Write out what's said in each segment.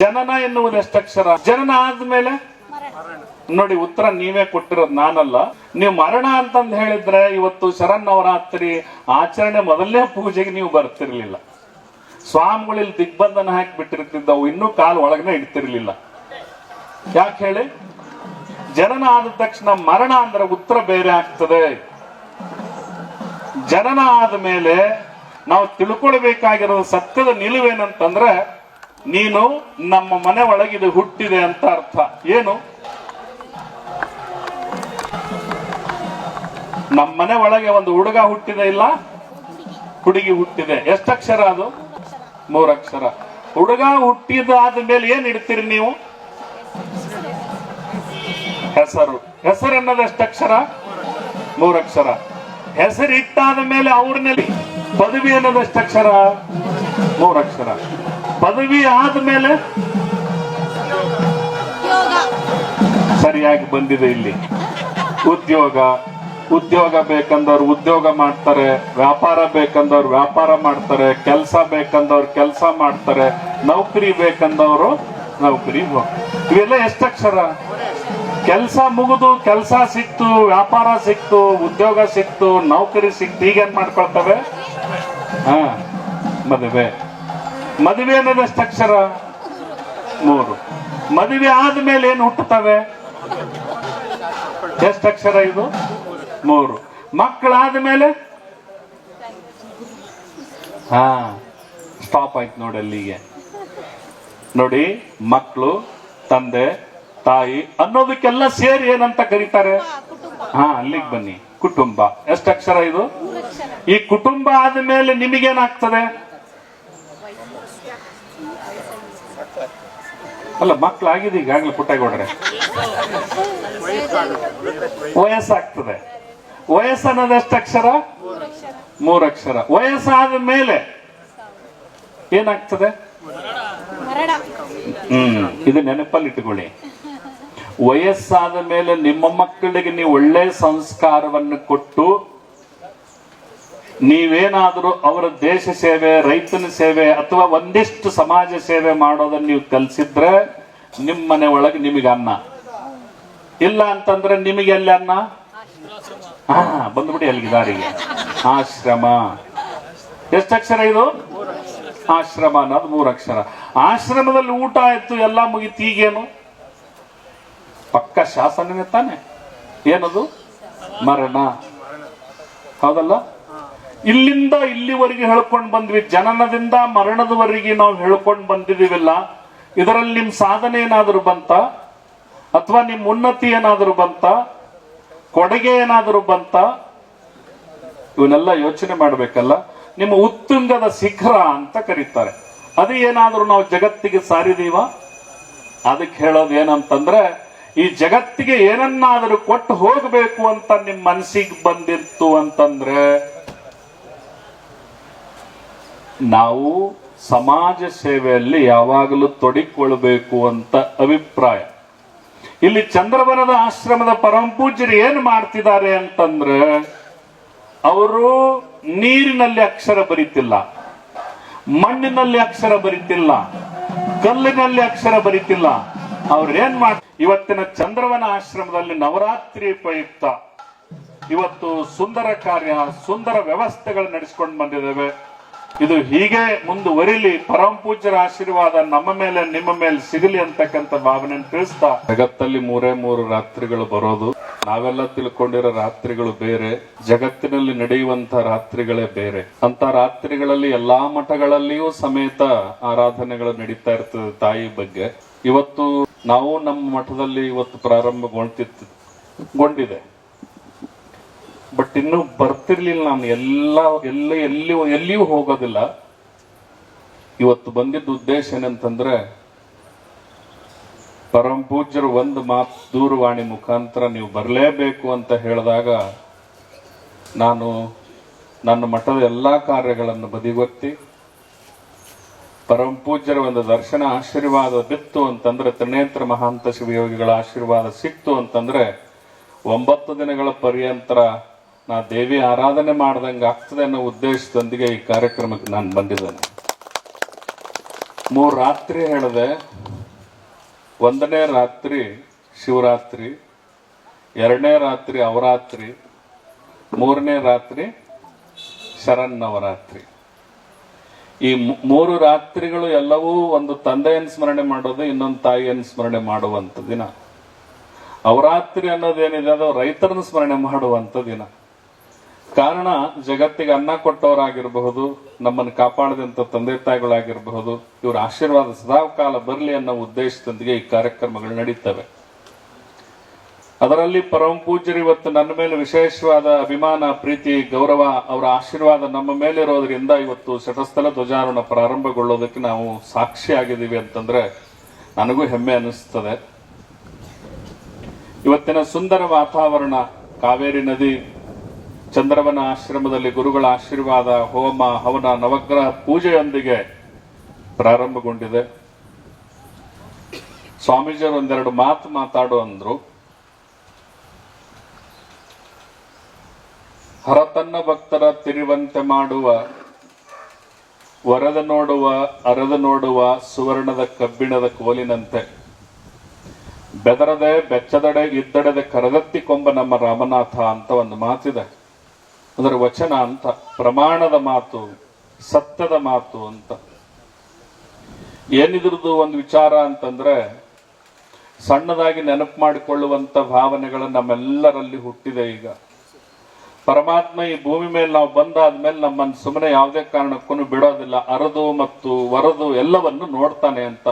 ಜನನ ಎನ್ನುವುದು ಎಷ್ಟಕ್ಷರ? ಜನನ ಆದ್ಮೇಲೆ? ನೋಡಿ, ಉತ್ತರ ನೀವೇ ಕೊಟ್ಟಿರೋದು ನಾನಲ್ಲ. ನೀವು ಮರಣ ಅಂತಂದು ಹೇಳಿದ್ರೆ ಇವತ್ತು ಶರನ್ನವರಾತ್ರಿ ಆಚರಣೆ ಮೊದಲನೇ ಪೂಜೆಗೆ ನೀವು ಬರ್ತಿರ್ಲಿಲ್ಲ. ಸ್ವಾಮಿಗಳಲ್ಲಿ ದಿಗ್ಬಂಧನ ಹಾಕಿ ಬಿಟ್ಟಿರ್ತಿದ್ದವು, ಇನ್ನೂ ಕಾಲು ಒಳಗನೆ ಇಡ್ತಿರ್ಲಿಲ್ಲ. ಯಾಕೆ ಹೇಳಿ? ಜನನ ಆದ ತಕ್ಷಣ ಮರಣ ಅಂದ್ರೆ ಉತ್ತರ ಬೇರೆ ಆಗ್ತದೆ. ಜನನ ಆದ ಮೇಲೆ ನಾವು ತಿಳ್ಕೊಳ್ಬೇಕಾಗಿರೋ ಸತ್ಯದ ನಿಲುವೇನಂತಂದ್ರೆ ನೀನು ನಮ್ಮ ಮನೆ ಒಳಗಿದು ಹುಟ್ಟಿದೆ ಅಂತ ಅರ್ಥ. ಏನು? ನಮ್ಮ ಮನೆ ಒಳಗೆ ಒಂದು ಹುಡುಗ ಹುಟ್ಟಿದೆ ಇಲ್ಲ? ಹುಡುಗಿ ಹುಟ್ಟಿದೆ. ಎಷ್ಟಕ್ಷರ ಅದು? ಮೂರಕ್ಷರ. ಹುಡುಗ ಹುಟ್ಟಿದಾದ ಮೇಲೆ ಏನ್ ಇಡ್ತೀರಿ ನೀವು? ಹೆಸರು. ಹೆಸರು ಅನ್ನೋದು ಎಷ್ಟಕ್ಷರ? ಮೂರಕ್ಷರ. ಹೆಸರು ಇಟ್ಟಾದ ಮೇಲೆ ಅವ್ರನ್ನಲ್ಲಿ ಪದವಿ ಅನ್ನೋದು ಎಷ್ಟಕ್ಷರ? ಮೂರಕ್ಷರ. ಪದವಿ ಆದ್ಮೇಲೆ ಮೇಲೆ ಸರಿಯಾಗಿ ಬಂದಿದೆ ಇಲ್ಲಿ. ಉದ್ಯೋಗ. ಉದ್ಯೋಗ ಬೇಕಂದವ್ರು ಉದ್ಯೋಗ ಮಾಡ್ತಾರೆ. ವ್ಯಾಪಾರ ಬೇಕಂದವ್ರು ವ್ಯಾಪಾರ ಮಾಡ್ತಾರೆ. ಕೆಲಸ ಬೇಕಂದವ್ರು ಕೆಲಸ ಮಾಡ್ತಾರೆ. ನೌಕರಿ ಬೇಕಂದವರು ನೌಕರಿ ಇವೆಲ್ಲ ಎಷ್ಟಕ್ಷರ ಕೆಲಸ ಮುಗಿದು ಕೆಲಸ ಸಿಕ್ತು ವ್ಯಾಪಾರ ಸಿಕ್ತು ಉದ್ಯೋಗ ಸಿಕ್ತು ನೌಕರಿ ಸಿಕ್ತು ಈಗೇನ್ ಮಾಡ್ಕೊಳ್ತವೆ? ಹಾ ಮದುವೆ. ಮದುವೆ ಅನ್ನೋದು ಎಷ್ಟಕ್ಷರ ಮೂರು. ಮದುವೆ ಆದ್ಮೇಲೆ ಏನು ಹುಟ್ಟುತ್ತವೆ? ಎಷ್ಟಕ್ಷರ ಇದು? ಮೂರು. ಮಕ್ಕಳಾದ ಮೇಲೆ ಹಾ ಸ್ಟಾಪ್ ಆಯ್ತು ನೋಡಿ ಅಲ್ಲಿಗೆ. ನೋಡಿ ಮಕ್ಕಳು ತಂದೆ ತಾಯಿ ಅನ್ನೋದಕ್ಕೆಲ್ಲ ಸೇರಿ ಏನಂತ ಕರೀತಾರೆ? ಹಾ ಅಲ್ಲಿಗೆ ಬನ್ನಿ. ಕುಟುಂಬ. ಎಷ್ಟಕ್ಷರ ಇದು? ಈ ಕುಟುಂಬ ಆದ್ಮೇಲೆ ನಿಮಗೇನಾಗ್ತದೆ? ಅಲ್ಲ ಮಕ್ಕಳಾಗಿದೆ ಈಗಾಗಲೇ ಪುಟ್ಟಗೌಡ್ರೆ ವಯಸ್ಸಾಗ್ತದೆ. ವಯಸ್ಸು ಅನ್ನೋದು ಎಷ್ಟು ಅಕ್ಷರ? ಮೂರಕ್ಷರ ವಯಸ್ಸಾದ ಮೇಲೆ ಏನಾಗ್ತದೆ? ಹ್ಮ್ ಇದು ನೆನಪಲ್ಲಿ ಇಟ್ಟುಕೊಳ್ಳಿ ವಯಸ್ಸಾದ ಮೇಲೆ ನಿಮ್ಮ ಮಕ್ಕಳಿಗೆ ನೀವು ಒಳ್ಳೆ ಸಂಸ್ಕಾರವನ್ನು ಕೊಟ್ಟು ನೀವೇನಾದರೂ ಅವರ ದೇಶ ಸೇವೆ ರೈತನ ಸೇವೆ ಅಥವಾ ಒಂದಿಷ್ಟು ಸಮಾಜ ಸೇವೆ ಮಾಡೋದನ್ನು ನೀವು ಕಲಿಸಿದ್ರೆ ನಿಮ್ಮ ಮನೆ ಒಳಗೆ ನಿಮಗೆ ಅನ್ನ. ಇಲ್ಲ ಅಂತಂದ್ರೆ ನಿಮಗೆ ಎಲ್ಲಿ ಅನ್ನ? ಹಾ, ಬಂದ್ಬಿಡಿ ಅಲ್ಲಿಗೆ ದಾರಿಗೆ. ಆಶ್ರಮ. ಎಷ್ಟು ಅಕ್ಷರ ಇದು? ಆಶ್ರಮ ಅನ್ನೋದು ಮೂರು ಮೂರಕ್ಷರ ಆಶ್ರಮದಲ್ಲಿ ಊಟ ಆಯ್ತು, ಎಲ್ಲ ಮುಗಿತು, ಈಗೇನು? ಪಕ್ಕ ಶಾಸನನೇ ತಾನೆ. ಏನದು? ಮರಣ. ಹೌದಲ್ಲ? ಇಲ್ಲಿಂದ ಇಲ್ಲಿವರೆಗೆ ಹೇಳ್ಕೊಂಡು ಬಂದ್ವಿ. ಜನನದಿಂದ ಮರಣದವರೆಗೆ ನಾವು ಹೇಳ್ಕೊಂಡು ಬಂದಿದೀವಿಲ್ಲ ಇದರಲ್ಲಿ ನಿಮ್ ಸಾಧನೆ ಏನಾದರೂ ಬಂತ? ಅಥವಾ ನಿಮ್ ಉನ್ನತಿ ಏನಾದರೂ ಬಂತ? ಕೊಡುಗೆ ಏನಾದರೂ ಬಂತ? ಇವನ್ನೆಲ್ಲ ಯೋಚನೆ ಮಾಡಬೇಕಲ್ಲ? ನಿಮ್ಮ ಉತ್ತುಂಗದ ಶಿಖರ ಅಂತ ಕರೀತಾರೆ. ಅದು ಏನಾದರೂ ನಾವು ಜಗತ್ತಿಗೆ ಸಾರಿದೀವ? ಅದಕ್ಕೆ ಹೇಳೋದು ಏನಂತಂದ್ರೆ, ಈ ಜಗತ್ತಿಗೆ ಏನನ್ನಾದರೂ ಕೊಟ್ಟು ಹೋಗಬೇಕು ಅಂತ ನಿಮ್ ಮನಸ್ಸಿಗೆ ಬಂದಿತ್ತು ಅಂತಂದ್ರೆ, ನಾವು ಸಮಾಜ ಸೇವೆಯಲ್ಲಿ ಯಾವಾಗಲೂ ತೊಡಿಕೊಳ್ಬೇಕು ಅಂತ ಅಭಿಪ್ರಾಯ. ಇಲ್ಲಿ ಚಂದ್ರವನದ ಆಶ್ರಮದ ಪರಮ ಪೂಜ್ಯರು ಏನ್ ಮಾಡ್ತಿದ್ದಾರೆ ಅಂತಂದ್ರೆ, ಅವರು ನೀರಿನಲ್ಲಿ ಅಕ್ಷರ ಬರಿತಿಲ್ಲ, ಮಣ್ಣಿನಲ್ಲಿ ಅಕ್ಷರ ಬರಿತಿಲ್ಲ, ಕಲ್ಲಿನಲ್ಲಿ ಅಕ್ಷರ ಬರಿತಿಲ್ಲ. ಅವ್ರೇನ್ ಮಾಡ್, ಇವತ್ತಿನ ಚಂದ್ರವನ ಆಶ್ರಮದಲ್ಲಿ ನವರಾತ್ರಿ ಉಪಯುಕ್ತ. ಇವತ್ತು ಸುಂದರ ಕಾರ್ಯ, ಸುಂದರ ವ್ಯವಸ್ಥೆಗಳು ನಡೆಸಿಕೊಂಡು ಬಂದಿದ್ದೇವೆ. ಇದು ಹೀಗೆ ಮುಂದುವರಿಲಿ ಪರಮ ಪೂಜ್ಯರ ಆಶೀರ್ವಾದ ನಮ್ಮ ಮೇಲೆ, ನಿಮ್ಮ ಮೇಲೆ ಸಿಗಲಿ ಅಂತಕ್ಕಂಥ ಭಾವನೆ ತಿಳಿಸ್ತಾ ಜಗತ್ತಲ್ಲಿ ಮೂರೇ ಮೂರು ರಾತ್ರಿಗಳು ಬರೋದು. ನಾವೆಲ್ಲ ತಿಳ್ಕೊಂಡಿರೋ ರಾತ್ರಿಗಳು ಬೇರೆ. ಜಗತ್ತಿನಲ್ಲಿ ನಡೆಯುವಂತ ರಾತ್ರಿಗಳೇ ಬೇರೆ. ಅಂತ ರಾತ್ರಿಗಳಲ್ಲಿ ಎಲ್ಲಾ ಮಠಗಳಲ್ಲಿಯೂ ಸಮೇತ ಆರಾಧನೆಗಳು ನಡೀತಾ ಇರ್ತದೆ ತಾಯಿ ಬಗ್ಗೆ. ಇವತ್ತು ನಾವು ನಮ್ಮ ಮಠದಲ್ಲಿ ಇವತ್ತು ಪ್ರಾರಂಭಗೊಳ್ತಿತ್ತು ಗೊಂಡಿದೆ. ಬಟ್ ಇನ್ನು ಬರ್ತಿರ್ಲಿಲ್ಲ ನಾನು. ಎಲ್ಲ ಎಲ್ಲ ಎಲ್ಲಿ ಎಲ್ಲಿಯೂ ಹೋಗೋದಿಲ್ಲ. ಇವತ್ತು ಬಂದಿದ್ದ ಉದ್ದೇಶ ಏನಂತಂದ್ರೆ ಪರಮ ಪೂಜ್ಯರು ಒಂದು ಮಾತು ದೂರವಾಣಿ ಮುಖಾಂತರ ನೀವು ಬರಲೇಬೇಕು ಅಂತ ಹೇಳಿದಾಗ, ನಾನು ನನ್ನ ಮಠದ ಎಲ್ಲ ಕಾರ್ಯಗಳನ್ನು ಬದಿಗೊತ್ತಿ ಪರಮ ಪೂಜ್ಯರ ಒಂದು ದರ್ಶನ ಆಶೀರ್ವಾದ ಬಿತ್ತು ಅಂತಂದ್ರೆ, ತ್ರಿನೇತ್ರ ಮಹಾಂತ ಶಿವಯೋಗಿಗಳ ಆಶೀರ್ವಾದ ಸಿಕ್ತು ಅಂತಂದ್ರೆ, ಒಂಬತ್ತು ದಿನಗಳ ಪರ್ಯಂತರ ನಾ ದೇವಿ ಆರಾಧನೆ ಮಾಡ್ದಂಗೆ ಆಗ್ತದೆ ಅನ್ನೋ ಉದ್ದೇಶದೊಂದಿಗೆ ಈ ಕಾರ್ಯಕ್ರಮಕ್ಕೆ ನಾನು ಬಂದಿದ್ದೇನೆ. ಮೂರು ರಾತ್ರಿ ಹೇಳಿದೆ. ಒಂದನೇ ರಾತ್ರಿ ಶಿವರಾತ್ರಿ, ಎರಡನೇ ರಾತ್ರಿ ಅವರಾತ್ರಿ, ಮೂರನೇ ರಾತ್ರಿ ಶರನ್ನವರಾತ್ರಿ. ಈ ಮೂರು ರಾತ್ರಿಗಳು ಎಲ್ಲವೂ ಒಂದು ತಂದೆಯನ್ನು ಸ್ಮರಣೆ ಮಾಡೋದು, ಇನ್ನೊಂದು ತಾಯಿಯನ್ನು ಸ್ಮರಣೆ ಮಾಡುವಂಥ ದಿನ. ಅವರಾತ್ರಿ ಅನ್ನೋದೇನಿದೆ ಅದು ರೈತರನ್ನು ಸ್ಮರಣೆ ಮಾಡುವಂಥ ದಿನ. ಕಾರಣ ಜಗತ್ತಿಗೆ ಅನ್ನ ಕೊಟ್ಟವರಾಗಿರಬಹುದು, ನಮ್ಮನ್ನು ಕಾಪಾಡಿದಂತ ತಂದೆ ತಾಯಿಗಳಾಗಿರಬಹುದು, ಇವರ ಆಶೀರ್ವಾದ ಸದಾಕಾಲ ಬರಲಿ ಅನ್ನೋ ಉದ್ದೇಶದೊಂದಿಗೆ ಈ ಕಾರ್ಯಕ್ರಮಗಳು ನಡೀತವೆ. ಅದರಲ್ಲಿ ಪರಮ ಪೂಜ್ಯರು ಇವತ್ತು ನನ್ನ ಮೇಲೆ ವಿಶೇಷವಾದ ಅಭಿಮಾನ, ಪ್ರೀತಿ, ಗೌರವ, ಅವರ ಆಶೀರ್ವಾದ ನಮ್ಮ ಮೇಲೆ ಇರೋದ್ರಿಂದ ಇವತ್ತು ಶಟಸ್ಥಲ ಧ್ವಜಾರೋಹಣ ಪ್ರಾರಂಭಗೊಳ್ಳೋದಕ್ಕೆ ನಾವು ಸಾಕ್ಷಿಯಾಗಿದ್ದೀವಿ ಅಂತಂದ್ರೆ ನನಗೂ ಹೆಮ್ಮೆ ಅನಿಸ್ತದೆ ಇವತ್ತಿನ ಸುಂದರ ವಾತಾವರಣ, ಕಾವೇರಿ ನದಿ ಚಂದ್ರವನ ಆಶ್ರಮದಲ್ಲಿ ಗುರುಗಳ ಆಶೀರ್ವಾದ, ಹೋಮ, ಹವನ, ನವಗ್ರಹ ಪೂಜೆಯೊಂದಿಗೆ ಪ್ರಾರಂಭಗೊಂಡಿದೆ. ಸ್ವಾಮೀಜಿಯವರು ಒಂದೆರಡು ಮಾತು ಮಾತಾಡು ಅಂದ್ರು ಹರತನ್ನ ಭಕ್ತರ ತಿರಿವಂತೆ ಮಾಡುವ, ವರದ ನೋಡುವ, ಅರದ ನೋಡುವ, ಸುವರ್ಣದ ಕಬ್ಬಿಣದ ಕೋಲಿನಂತೆ. ಬೆದರದೆ, ಬೆಚ್ಚದಡೆ, ಇದ್ದಡದೆ ಕರಗತ್ತಿ ಕೊಂಬ ನಮ್ಮ ರಾಮನಾಥ ಅಂತ ಒಂದು ಮಾತಿದೆ. ಅದರ ವಚನ ಅಂತ, ಪ್ರಮಾಣದ ಮಾತು, ಸತ್ಯದ ಮಾತು ಅಂತ. ಏನಿದ್ರದ್ದು ಒಂದು ವಿಚಾರ ಅಂತಂದ್ರೆ, ಸಣ್ಣದಾಗಿ ನೆನಪು ಮಾಡಿಕೊಳ್ಳುವಂತ ಭಾವನೆಗಳು ನಮ್ಮೆಲ್ಲರಲ್ಲಿ ಹುಟ್ಟಿದೆ ಈಗ. ಪರಮಾತ್ಮ ಈ ಭೂಮಿ ಮೇಲೆ ನಾವು ಬಂದಾದ್ಮೇಲೆ ನಮ್ಮನ್ನು ಸುಮ್ಮನೆ ಯಾವುದೇ ಕಾರಣಕ್ಕೂ ಬಿಡೋದಿಲ್ಲ. ಅರದು ಮತ್ತು ವರದು ಎಲ್ಲವನ್ನು ನೋಡ್ತಾನೆ ಅಂತ.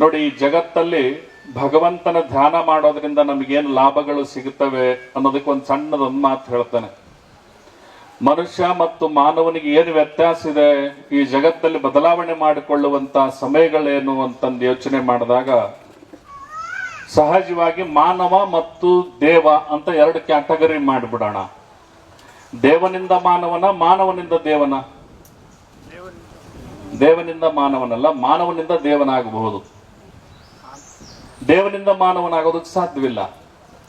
ನೋಡಿ, ಈ ಜಗತ್ತಲ್ಲಿ ಭಗವಂತನ ಧ್ಯಾನ ಮಾಡೋದ್ರಿಂದ ನಮಗೇನು ಲಾಭಗಳು ಸಿಗುತ್ತವೆ ಅನ್ನೋದಕ್ಕೆ ಒಂದು ಸಣ್ಣದೊಂದು ಮಾತು ಹೇಳ್ತಾನೆ. ಮನುಷ್ಯ ಮತ್ತು ಮಾನವನಿಗೆ ಏನು ವ್ಯತ್ಯಾಸ ಇದೆ? ಈ ಜಗತ್ತಲ್ಲಿ ಬದಲಾವಣೆ ಮಾಡಿಕೊಳ್ಳುವಂತ ಸಮಯಗಳೇನು ಅಂತಂದು ಯೋಚನೆ ಮಾಡಿದಾಗ, ಸಹಜವಾಗಿ ಮಾನವ ಮತ್ತು ದೇವ ಅಂತ ಎರಡು ಕ್ಯಾಟಗರಿ ಮಾಡಿಬಿಡೋಣ. ದೇವನಿಂದ ಮಾನವನ, ಮಾನವನಿಂದ ದೇವನ. ದೇವನಿಂದ ಮಾನವನಲ್ಲ, ಮಾನವನಿಂದ ದೇವನಾಗಬಹುದು. ದೇವನಿಂದ ಮಾನವನಾಗೋದಕ್ಕೆ ಸಾಧ್ಯವಿಲ್ಲ.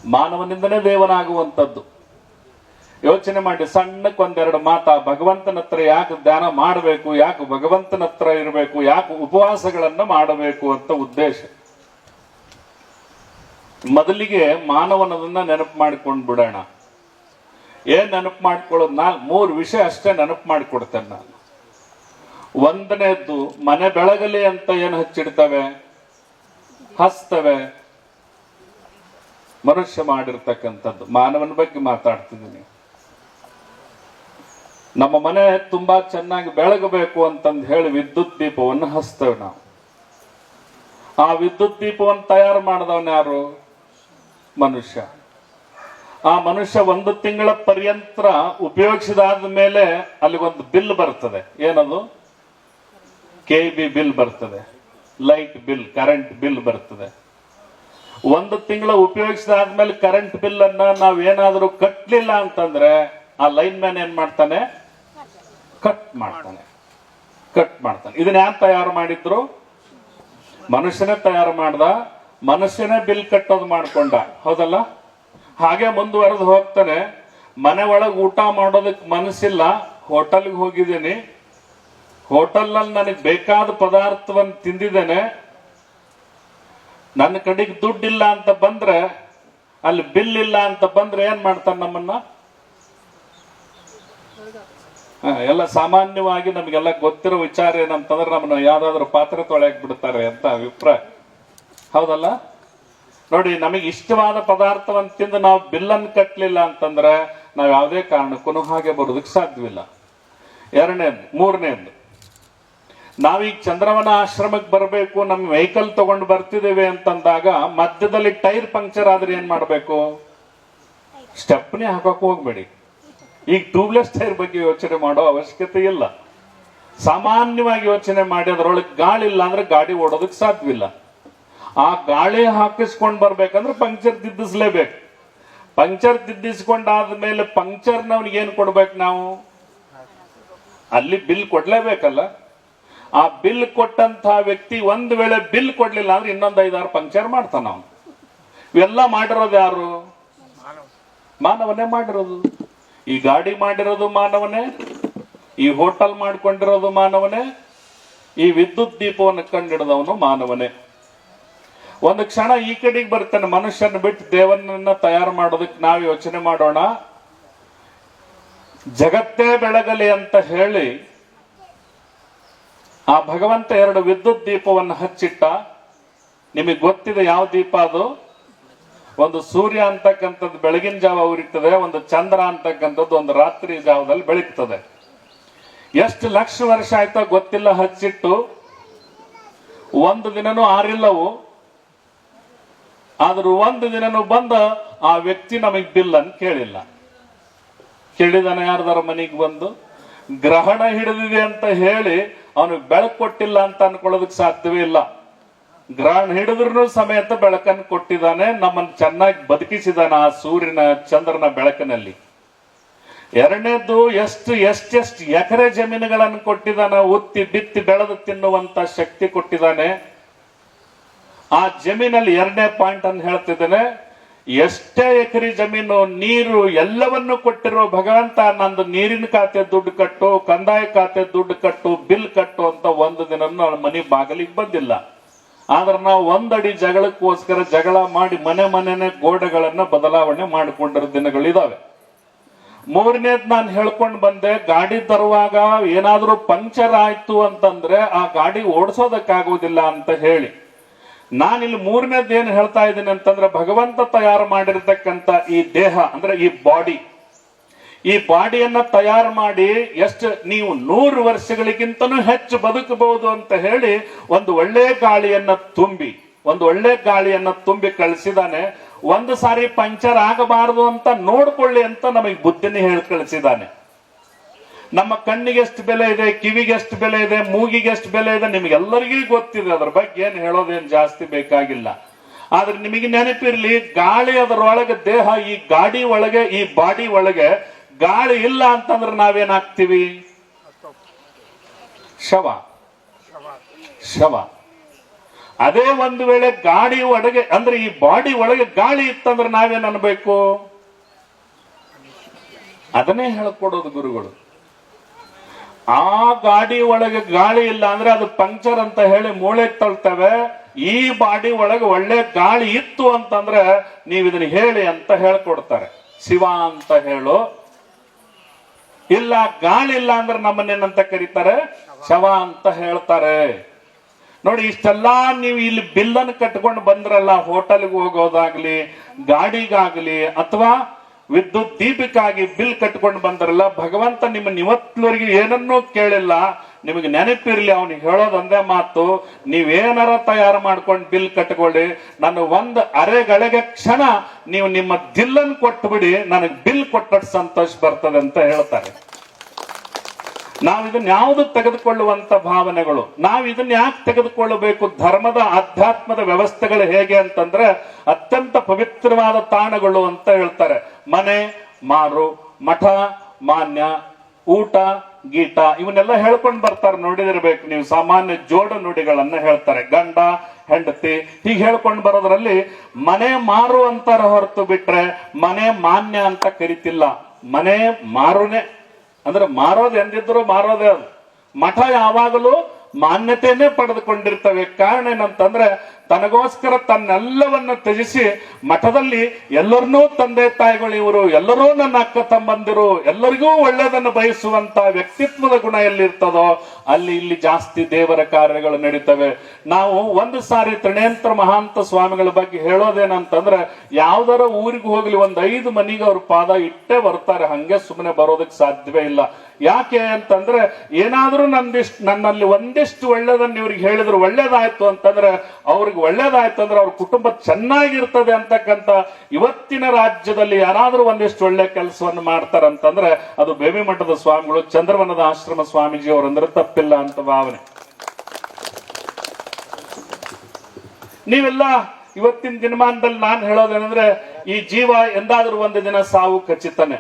ಮಾನವನಿಂದನೇ ದೇವನಾಗುವಂಥದ್ದು. ಯೋಚನೆ ಮಾಡಿ ಸಣ್ಣಕ್ಕೊಂದೆರಡು ಮಾತಾ, ಭಗವಂತನ ಹತ್ರ ಯಾಕೆ ಧ್ಯಾನ ಮಾಡಬೇಕು, ಯಾಕೆ ಭಗವಂತನ ಹತ್ರ ಇರಬೇಕು, ಯಾಕೆ ಉಪವಾಸಗಳನ್ನು ಮಾಡಬೇಕು ಅಂತ ಉದ್ದೇಶ. ಮೊದಲಿಗೆ ಮಾನವನದನ್ನ ನೆನಪು ಮಾಡ್ಕೊಂಡು ಬಿಡೋಣ. ಏನ್ ನೆನಪು ಮಾಡ್ಕೊಳ್ಳೋದು ನಾ, ಮೂರು ವಿಷಯ ಅಷ್ಟೇ ನೆನಪು ಮಾಡಿಕೊಡ್ತೇನೆ ನಾನು. ಒಂದನೇದ್ದು, ಮನೆ ಬೆಳಗಲಿ ಅಂತ ಏನು ಹಚ್ಚಿಡ್ತವೆ? ಹಸ್ತವೆ ಮನುಷ್ಯ ಮಾಡಿರ್ತಕ್ಕಂಥದ್ದು. ಮಾನವನ ಬಗ್ಗೆ ಮಾತಾಡ್ತಿದ್ದೀನಿ. ನಮ್ಮ ಮನೆ ತುಂಬಾ ಚೆನ್ನಾಗಿ ಬೆಳಗಬೇಕು ಅಂತಂದು ಹೇಳಿ ವಿದ್ಯುತ್ ದೀಪವನ್ನು ಹಚ್ತೇವೆ ನಾವು. ಆ ವಿದ್ಯುತ್ ದೀಪವನ್ನು ತಯಾರು ಮಾಡಿದವನ್ ಯಾರು? ಮನುಷ್ಯ. ಆ ಮನುಷ್ಯ ಒಂದು ತಿಂಗಳ ಪರ್ಯಂತ ಉಪಯೋಗಿಸಿದಾದ ಮೇಲೆ ಅಲ್ಲಿಗೊಂದು ಬಿಲ್ ಬರ್ತದೆ. ಏನದು? ಕೆ ಬಿ ಬಿಲ್ ಬರ್ತದೆ. ಲೈಟ್ ಬಿಲ್, ಕರೆಂಟ್ ಬಿಲ್ ಬರ್ತದೆ. ಒಂದು ತಿಂಗಳ ಉಪಯೋಗಿಸಿದಾದ್ಮೇಲೆ ಕರೆಂಟ್ ಬಿಲ್ ಅನ್ನ ನಾವ್ ಕಟ್ಟಲಿಲ್ಲ ಅಂತಂದ್ರೆ ಆ ಲೈನ್ ಮ್ಯಾನ್ ಏನ್ ಮಾಡ್ತಾನೆ? ಕಟ್ ಮಾಡ್ತಾನೆ. ಕಟ್ ಮಾಡ್ತಾನೆ. ಇದನ್ನ ಯಾರು ತಯಾರು ಮಾಡಿದ್ರು? ಮನುಷ್ಯನೇ ತಯಾರು ಮಾಡ್ದ, ಮನುಷ್ಯನೇ ಬಿಲ್ ಕಟ್ಟೋದು ಮಾಡ್ಕೊಂಡ. ಹೌದಲ್ಲ? ಹಾಗೆ ಮುಂದುವರೆದು ಹೋಗ್ತಾನೆ. ಮನೆ ಒಳಗೆ ಊಟ ಮಾಡೋದಕ್ಕೆ ಮನಸ್ಸಿಲ್ಲ. ಹೋಟೆಲ್ಗೆ ಹೋಗಿದ್ದೀನಿ. ಹೋಟೆಲ್ನಲ್ಲಿ ನನಗೆ ಬೇಕಾದ ಪದಾರ್ಥವನ್ನು ತಿಂದಿದ್ದೇನೆ. ನನ್ನ ಕಡೆಗೆ ದುಡ್ಡಿಲ್ಲ ಅಂತ ಬಂದ್ರೆ, ಅಲ್ಲಿ ಬಿಲ್ ಇಲ್ಲ ಅಂತ ಬಂದ್ರೆ ಏನ್ ಮಾಡ್ತಾರೆ ನಮ್ಮನ್ನ? ಎಲ್ಲ ಸಾಮಾನ್ಯವಾಗಿ ನಮಗೆಲ್ಲ ಗೊತ್ತಿರೋ ವಿಚಾರ ಏನಂತಂದ್ರೆ ನಮ್ಮನ್ನ ಯಾವ್ದಾದ್ರು ಪಾತ್ರೆ ತೊಳೆಯಕ್ ಬಿಡ್ತಾರೆ ಅಂತ ಅಭಿಪ್ರಾಯ. ಹೌದಲ್ಲ? ನೋಡಿ, ನಮಗೆ ಇಷ್ಟವಾದ ಪದಾರ್ಥವನ್ನು ತಿಂದು ನಾವು ಬಿಲ್ಲನ್ನು ಕಟ್ಟಲಿಲ್ಲ ಅಂತಂದ್ರೆ ನಾವು ಯಾವುದೇ ಕಾರಣಕ್ಕೂ ಹಾಗೆ ಬರೋದಕ್ಕೆ ಸಾಧ್ಯವಿಲ್ಲ. ಎರಡನೇದು, ಮೂರನೇದು ನಾವೀಗ ಚಂದ್ರವನ ಆಶ್ರಮಕ್ಕೆ ಬರಬೇಕು ನಮ್ಮ ವೆಹಿಕಲ್ ತಗೊಂಡು ಬರ್ತಿದ್ದೇವೆ ಅಂತಂದಾಗ ಮಧ್ಯದಲ್ಲಿ ಟೈರ್ ಪಂಕ್ಚರ್ ಆದ್ರೆ ಏನ್ ಮಾಡಬೇಕು? ಸ್ಟೆಪ್ನಿ ಹಾಕಕ್ ಹೋಗ್ಬೇಡಿ. ಈಗ ಟ್ಯೂಬ್ಲೆಸ್ ಟೈರ್ ಬಗ್ಗೆ ಯೋಚನೆ ಮಾಡೋ ಅವಶ್ಯಕತೆ ಇಲ್ಲ. ಸಾಮಾನ್ಯವಾಗಿ ಯೋಚನೆ ಮಾಡಿ, ಅದರೊಳಗೆ ಗಾಳಿ ಇಲ್ಲ ಅಂದ್ರೆ ಗಾಡಿ ಓಡೋದಕ್ಕೆ ಸಾಧ್ಯವಿಲ್ಲ. ಆ ಗಾಳಿ ಹಾಕಿಸ್ಕೊಂಡು ಬರ್ಬೇಕಂದ್ರೆ ಪಂಕ್ಚರ್ ದಿದ್ದಿಸ್ಲೇಬೇಕು. ಪಂಕ್ಚರ್ ದಿದ್ದಿಸ್ಕೊಂಡಾದ ಮೇಲೆ ಪಂಕ್ಚರ್ನವ್ನಿಗೆ ಏನ್ ಕೊಡ್ಬೇಕು ನಾವು? ಅಲ್ಲಿ ಬಿಲ್ ಕೊಡ್ಲೇಬೇಕಲ್ಲ. ಆ ಬಿಲ್ ಕೊಟ್ಟಂತಹ ವ್ಯಕ್ತಿ ಒಂದು ವೇಳೆ ಬಿಲ್ ಕೊಡ್ಲಿಲ್ಲ ಅಂದ್ರೆ ಇನ್ನೊಂದು ಐದಾರು ಪಂಕ್ಚರ್ ಮಾಡ್ತಾನ ಅವನು. ಇವೆಲ್ಲ ಮಾಡಿರೋದು ಯಾರು? ಮಾನವನೇ ಮಾಡಿರೋದು. ಈ ಗಾಡಿ ಮಾಡಿರೋದು ಮಾನವನೇ, ಈ ಹೋಟೆಲ್ ಮಾಡ್ಕೊಂಡಿರೋದು ಮಾನವನೇ, ಈ ವಿದ್ಯುತ್ ದೀಪವನ್ನು ಕಂಡಿಡಿದವನು ಮಾನವನೇ. ಒಂದು ಕ್ಷಣ ಈ ಕಡೆಗೆ ಬರ್ತಾನೆ, ಮನುಷ್ಯನ ಬಿಟ್ಟು ದೇವನನ್ನ ತಯಾರು ಮಾಡೋದಕ್ಕೆ ನಾವು ಯೋಚನೆ ಮಾಡೋಣ. ಜಗತ್ತೇ ಬೆಳಗಲಿ ಅಂತ ಹೇಳಿ ಆ ಭಗವಂತ ಎರಡು ವಿದ್ಯುತ್ ದೀಪವನ್ನು ಹಚ್ಚಿಟ್ಟ. ನಿಮಗೆ ಗೊತ್ತಿದೆ ಯಾವ ದೀಪ ಅದು? ಒಂದು ಸೂರ್ಯ ಅಂತಕ್ಕಂಥದ್ದು ಬೆಳಗಿನ ಜಾವ ಉರಿತದೆ, ಒಂದು ಚಂದ್ರ ಅಂತಕ್ಕಂಥದ್ದು ಒಂದು ರಾತ್ರಿ ಜಾವದಲ್ಲಿ ಬೆಳಗ್ತದೆ ಎಷ್ಟು ಲಕ್ಷ ವರ್ಷ ಆಯ್ತೋ ಗೊತ್ತಿಲ್ಲ, ಹಚ್ಚಿಟ್ಟು ಒಂದು ದಿನನೂ ಆರಿಲ್ಲವು. ಆದರೂ ಒಂದು ದಿನನೂ ಬಂದ ಆ ವ್ಯಕ್ತಿ ನಮಗೆ ಬಿಲ್ ಅಂತ ಕೇಳಿಲ್ಲ. ಕೇಳಿದಾನೆ ಯಾರ್ದಾರ ಮನೆಗೆ ಬಂದು, ಗ್ರಹಣ ಹಿಡಿದಿದೆ ಅಂತ ಹೇಳಿ ಅವನಿಗೆ ಬೆಳಕು ಕೊಟ್ಟಿಲ್ಲ ಅಂತ ಅನ್ಕೊಳ್ಳೋದಕ್ಕೆ ಸಾಧ್ಯವೇ ಇಲ್ಲ. ಗ್ರಹಣ ಹಿಡಿದ್ರು ಸಮೇತ ಬೆಳಕನ್ನು ಕೊಟ್ಟಿದ್ದಾನೆ ನಮ್ಮನ್ನು ಚೆನ್ನಾಗಿ ಬದುಕಿಸಿದಾನೆ ಆ ಸೂರ್ಯನ, ಚಂದ್ರನ ಬೆಳಕಿನಲ್ಲಿ. ಎರಡನೇದು, ಎಷ್ಟು, ಎಷ್ಟೆಷ್ಟು ಎಕರೆ ಜಮೀನುಗಳನ್ನು ಕೊಟ್ಟಿದ್ದಾನೆ, ಉತ್ತಿ ಬಿತ್ತಿ ಬೆಳೆದು ತಿನ್ನುವಂತ ಶಕ್ತಿ ಕೊಟ್ಟಿದ್ದಾನೆ. ಆ ಜಮೀನಲ್ಲಿ ಎರಡನೇ ಪಾಯಿಂಟ್ ಅನ್ನು ಹೇಳ್ತಿದ್ದೇನೆ ಎಷ್ಟೇ ಎಕರೆ ಜಮೀನು, ನೀರು ಎಲ್ಲವನ್ನು ಕೊಟ್ಟಿರೋ ಭಗವಂತ ನಂದು ನೀರಿನ ಖಾತೆ ದುಡ್ಡು ಕಟ್ಟು, ಕಂದಾಯ ಖಾತೆ ದುಡ್ಡು ಕಟ್ಟು, ಬಿಲ್ ಕಟ್ಟು ಅಂತ ಒಂದು ದಿನ ನಾನು ಮನೆ ಬಾಗಿಲಿಗೆ ಬಂದಿಲ್ಲ. ಆದ್ರೆ ನಾವು ಒಂದಡಿ ಜಗಳಕ್ಕೋಸ್ಕರ ಜಗಳ ಮಾಡಿ ಮನೆ ಮನೆನೆ ಗೋಡೆಗಳನ್ನ ಬದಲಾವಣೆ ಮಾಡಿಕೊಂಡಿರೋ ದಿನಗಳಿದಾವೆ. ಮೂರನೇದ್ ನಾನು ಹೇಳ್ಕೊಂಡು ಬಂದೆ, ಗಾಡಿ ತರುವಾಗ ಏನಾದರೂ ಪಂಕ್ಚರ್ ಆಯ್ತು ಅಂತಂದ್ರೆ ಆ ಗಾಡಿ ಓಡಿಸೋದಕ್ಕಾಗೋದಿಲ್ಲ ಅಂತ ಹೇಳಿ. ನಾನಿಲ್ಲಿ ಮೂರನೇದ್ದು ಏನು ಹೇಳ್ತಾ ಇದ್ದೀನಿ ಅಂತಂದ್ರೆ ಭಗವಂತ ತಯಾರು ಮಾಡಿರ್ತಕ್ಕಂಥ ಈ ದೇಹ, ಅಂದ್ರೆ ಈ ಬಾಡಿ, ಈ ಬಾಡಿಯನ್ನ ತಯಾರು ಮಾಡಿ ಎಷ್ಟು ನೀವು ನೂರು ವರ್ಷಗಳಿಗಿಂತನೂ ಹೆಚ್ಚು ಬದುಕಬಹುದು ಅಂತ ಹೇಳಿ ಒಂದು ಒಳ್ಳೆ ಗಾಳಿಯನ್ನ ತುಂಬಿ, ಒಂದು ಒಳ್ಳೆ ಗಾಳಿಯನ್ನ ತುಂಬಿ ಕಳಿಸಿದಾನೆ. ಒಂದು ಸಾರಿ ಪಂಚರ್ ಆಗಬಾರದು ಅಂತ ನೋಡ್ಕೊಳ್ಳಿ ಅಂತ ನಮಗೆ ಬುದ್ಧಿನೇ ಹೇಳಿ ಕಳಿಸಿದಾನೆ. ನಮ್ಮ ಕಣ್ಣಿಗೆ ಎಷ್ಟು ಬೆಲೆ ಇದೆ, ಕಿವಿಗೆ ಎಷ್ಟು ಬೆಲೆ ಇದೆ, ಮೂಗಿಗೆ ಎಷ್ಟು ಬೆಲೆ ಇದೆ, ನಿಮಗೆಲ್ಲರಿಗೂ ಗೊತ್ತಿದೆ. ಅದ್ರ ಬಗ್ಗೆ ಏನು ಹೇಳೋದೇನು ಜಾಸ್ತಿ ಬೇಕಾಗಿಲ್ಲ. ಆದ್ರೆ ನಿಮಗೆ ನೆನಪಿರ್ಲಿ, ಗಾಳಿ ಅದರೊಳಗೆ ದೇಹ, ಈ ಗಾಡಿ ಒಳಗೆ, ಈ ಬಾಡಿ ಒಳಗೆ ಗಾಳಿ ಇಲ್ಲ ಅಂತಂದ್ರೆ ನಾವೇನಾಗ್ತೀವಿ ಶವ. ಶವ. ಅದೇ ಒಂದು ವೇಳೆ ಗಾಡಿ ಒಳಗೆ, ಅಂದ್ರೆ ಈ ಬಾಡಿ ಒಳಗೆ ಗಾಳಿ ಇತ್ತಂದ್ರೆ ನಾವೇನ್ ಅದನ್ನೇ ಹೇಳ್ಕೊಡೋದು ಗುರುಗಳು. ಆ ಗಾಡಿ ಒಳಗೆ ಗಾಳಿ ಇಲ್ಲ ಅಂದ್ರೆ ಅದು ಪಂಕ್ಚರ್ ಅಂತ ಹೇಳಿ ಮೂಳೆ ತಳ್ತೇವೆ. ಈ ಬಾಡಿ ಒಳಗೆ ಒಳ್ಳೆ ಗಾಳಿ ಇತ್ತು ಅಂತಂದ್ರೆ ನೀವು ಇದನ್ನ ಹೇಳಿ ಅಂತ ಹೇಳ್ಕೊಡ್ತಾರೆ. ಶಿವ ಅಂತ ಹೇಳು. ಇಲ್ಲ, ಗಾಳಿ ಇಲ್ಲ ಅಂದ್ರೆ ನಮ್ಮನ್ನೇನಂತ ಕರೀತಾರೆ? ಶವ ಅಂತ ಹೇಳ್ತಾರೆ. ನೋಡಿ, ಇಷ್ಟೆಲ್ಲ ನೀವು ಇಲ್ಲಿ ಬಿಲ್ಲನ್ನು ಕಟ್ಕೊಂಡು ಬಂದ್ರಲ್ಲ, ಹೋಟೆಲ್ಗೆ ಹೋಗೋದಾಗ್ಲಿ, ಗಾಡಿಗಾಗ್ಲಿ, ಅಥವಾ ವಿದ್ಯುತ್ ದೀಪಿಕಾಗಿ ಬಿಲ್ ಕಟ್ಕೊಂಡು ಬಂದ್ರಲ್ಲ, ಭಗವಂತ ನಿಮ್ಮ ಇವತ್ತಿನವರೆಗೆ ಏನನ್ನೂ ಕೇಳಿಲ್ಲ. ನಿಮಗೆ ನೆನಪಿರ್ಲಿ, ಅವನು ಹೇಳೋದೊಂದೇ ಮಾತು, ನೀವೇನಾರ ತಯಾರು ಮಾಡ್ಕೊಂಡು ಬಿಲ್ ಕಟ್ಕೊಳ್ಳಿ ನನ್ನ ಒಂದು ಅರೆಗಳಿಗೆ ಕ್ಷಣ ನೀವು ನಿಮ್ಮ ದಿಲ್ಲನ್ನು ಕೊಟ್ಟು ಬಿಡಿ ನನಗೆ ಬಿಲ್ ಕೊಟ್ಟ ಸಂತೋಷ ಬರ್ತದೆ ಅಂತ ಹೇಳ್ತಾರೆ. ನಾವು ಇದನ್ನ ಯಾವುದು ತೆಗೆದುಕೊಳ್ಳುವಂತ ಭಾವನೆಗಳು? ನಾವು ಇದನ್ನ ಯಾಕೆ ತೆಗೆದುಕೊಳ್ಳಬೇಕು? ಧರ್ಮದ, ಆಧ್ಯಾತ್ಮದ ವ್ಯವಸ್ಥೆಗಳು ಹೇಗೆ ಅಂತಂದ್ರೆ ಅತ್ಯಂತ ಪವಿತ್ರವಾದ ತಾಣಗಳು ಅಂತ ಹೇಳ್ತಾರೆ. ಮನೆ, ಮಾರು, ಮಠ, ಮಾನ್ಯ, ಊಟ, ಗೀಟ, ಇವನ್ನೆಲ್ಲ ಹೇಳ್ಕೊಂಡು ಬರ್ತಾರೆ, ನೋಡಿದಿರ್ಬೇಕು. ನೀವು ಸಾಮಾನ್ಯ ಜೋಡ ನುಡಿಗಳನ್ನ ಹೇಳ್ತಾರೆ. ಗಂಡ, ಹೆಂಡತಿ, ಹೀಗೆ ಹೇಳ್ಕೊಂಡು ಬರೋದ್ರಲ್ಲಿ ಮನೆ, ಮಾರು ಅಂತಾರ ಹೊರತು ಬಿಟ್ರೆ ಮನೆ, ಮಾನ್ಯ ಅಂತ ಕರಿತಿಲ್ಲ. ಮನೆ, ಮಾರುನೆ. ಅಂದ್ರೆ ಮಾರೋದು ಎಂದಿದ್ರು ಮಾರೋದೇ ಅದು. ಮಠ ಯಾವಾಗಲೂ ಮಾನ್ಯತೆಯನ್ನೇ ಪಡೆದುಕೊಂಡಿರ್ತವೆ. ಕಾರಣ ಏನಂತಂದ್ರೆ ತನಗೋಸ್ಕರ ತನ್ನೆಲ್ಲವನ್ನ ತ್ಯಜಿಸಿ ಮಠದಲ್ಲಿ ಎಲ್ಲರನ್ನೂ ತಂದೆ ತಾಯಿಗಳು ಇವರು, ಎಲ್ಲರೂ ನನ್ನ ಅಕ್ಕ ತಮ್ಮಂದಿರು, ಎಲ್ಲರಿಗೂ ಒಳ್ಳೆಯದನ್ನು ಬಯಸುವಂತ ವ್ಯಕ್ತಿತ್ವದ ಗುಣ ಎಲ್ಲಿರ್ತದೋ ಅಲ್ಲಿ ಇಲ್ಲಿ ಜಾಸ್ತಿ ದೇವರ ಕಾರ್ಯಗಳು ನಡೀತವೆ. ನಾವು ಒಂದು ಸಾರಿ ತ್ರಿಣೇಂತ್ರ ಮಹಾಂತ ಸ್ವಾಮಿಗಳ ಬಗ್ಗೆ ಹೇಳೋದೇನಂತಂದ್ರೆ, ಯಾವ್ದಾರ ಊರಿಗೆ ಹೋಗ್ಲಿ ಒಂದ್ ಐದು ಮನಿಗೆ ಅವ್ರ ಪಾದ ಇಟ್ಟೇ ಬರ್ತಾರೆ, ಹಂಗೆ ಸುಮ್ಮನೆ ಬರೋದಕ್ಕೆ ಸಾಧ್ಯವೇ ಇಲ್ಲ. ಯಾಕೆ ಅಂತಂದ್ರೆ, ಏನಾದ್ರೂ ನಂದಿಷ್ಟು ನನ್ನಲ್ಲಿ ಒಂದಿಷ್ಟು ಒಳ್ಳೇದನ್ನ ಇವ್ರಿಗೆ ಹೇಳಿದ್ರು ಒಳ್ಳೇದಾಯ್ತು ಅಂತಂದ್ರೆ, ಅವ್ರಿಗೆ ಒಳ್ಳೇದಾಯ್ತು ಅಂದ್ರೆ ಅವ್ರ ಕುಟುಂಬ ಚೆನ್ನಾಗಿರ್ತದೆ ಅಂತಕ್ಕಂತ ಇವತ್ತಿನ ರಾಜ್ಯದಲ್ಲಿ ಯಾರಾದರೂ ಒಂದಿಷ್ಟು ಒಳ್ಳೆ ಕೆಲಸವನ್ನು ಮಾಡ್ತಾರಂತಂದ್ರೆ ಅದು ಬೇಬಿ ಮಠದ ಸ್ವಾಮಿಗಳು, ಚಂದ್ರವನದ ಆಶ್ರಮ ಸ್ವಾಮೀಜಿ ಅವರಂದ್ರೆ ತಪ್ಪಿಲ್ಲ ಅಂತ ಭಾವನೆ. ನೀವೆಲ್ಲ ಇವತ್ತಿನ ದಿನಮಾನದಲ್ಲಿ ನಾನು ಹೇಳೋದೇನಂದ್ರೆ ಈ ಜೀವ ಎಂದಾದ್ರೂ ಒಂದು ದಿನ ಸಾವು ಖಚಿತನೇ.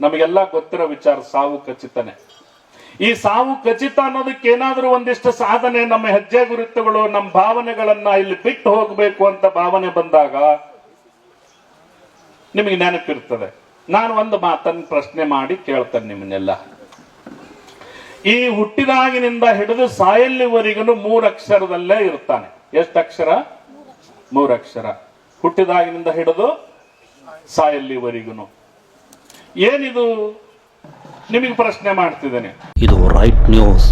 ನಮಗೆಲ್ಲ ಗೊತ್ತಿರೋ ವಿಚಾರ ಸಾವು ಖಚಿತನೇ. ಈ ಸಾವು ಖಚಿತ ಅನ್ನೋದಕ್ಕೆ ಏನಾದ್ರೂ ಒಂದಿಷ್ಟು ಸಾಧನೆ ನಮ್ಮ ಹೆಜ್ಜೆ ಗುರುತುಗಳು, ನಮ್ಮ ಭಾವನೆಗಳನ್ನ ಇಲ್ಲಿ ಬಿಟ್ಟು ಹೋಗಬೇಕು ಅಂತ ಭಾವನೆ ಬಂದಾಗ ನಿಮಗೆ ನೆನಪಿರ್ತದೆ. ನಾನು ಒಂದು ಮಾತನ್ನು ಪ್ರಶ್ನೆ ಮಾಡಿ ಕೇಳ್ತೇನೆ ನಿಮ್ಮನ್ನೆಲ್ಲ. ಈ ಹುಟ್ಟಿದಾಗಿನಿಂದ ಹಿಡಿದು ಸಾಯಲ್ಲಿವರೆಗೂ ಮೂರಕ್ಷರದಲ್ಲೇ ಇರ್ತಾನೆ. ಎಷ್ಟು ಅಕ್ಷರ? ಮೂರಕ್ಷರ. ಹುಟ್ಟಿದಾಗಿನಿಂದ ಹಿಡಿದು ಸಾಯಲ್ಲಿವರೆಗೂ ಏನಿದು? ನಿಮಗೆ ಪ್ರಶ್ನೆ ಮಾಡ್ತಿದ್ದೇನೆ. ಇದು ರೈಟ್ ನ್ಯೂಸ್